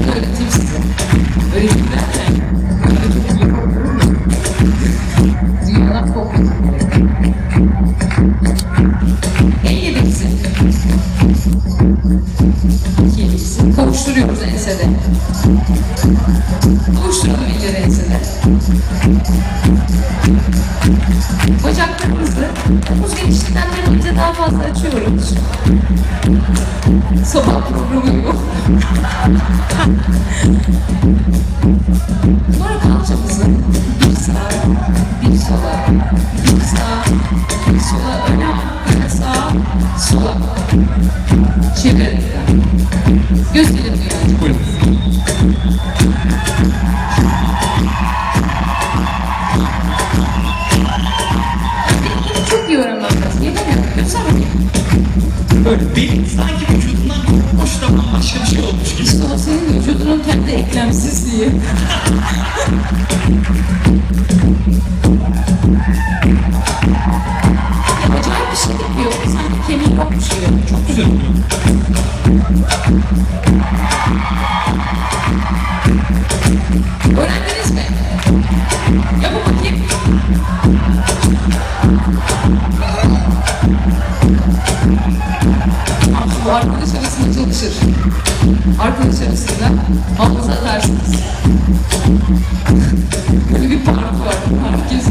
Ben öğreteyim size. Öğreteyim derken. öğreteyim yapabilirim de. Dünyadan kopmadım. En yedekisi. İkincisi. Kavuşturuyoruz ensede. Kavuşturalım elleri ensede. Bacaklarımızı fazla açıyoruz. Sabah programı gibi. Sonra kalçamızı bir sağa, bir sola, bir sağa, bir sola, öne, öne sağa, sola. Çevirelim. Gösterelim yani. Buyurun. Göster bakayım. Böyle değil. Sanki vücudundan kopmuş da başka bir şey olmuş gibi. İşte o senin vücudunun kendi eklemsizliği. acayip bir şey yapıyor. Sanki kemiği yokmuş gibi. Çok güzel oluyor. Öğrendiniz mi? Yapın bakayım. Bu arkadaş arasında çalışır. Arkadaş arasında hafıza edersiniz. Böyle bir park var. Herkes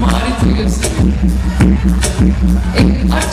maharetini gösteriyor. E, artık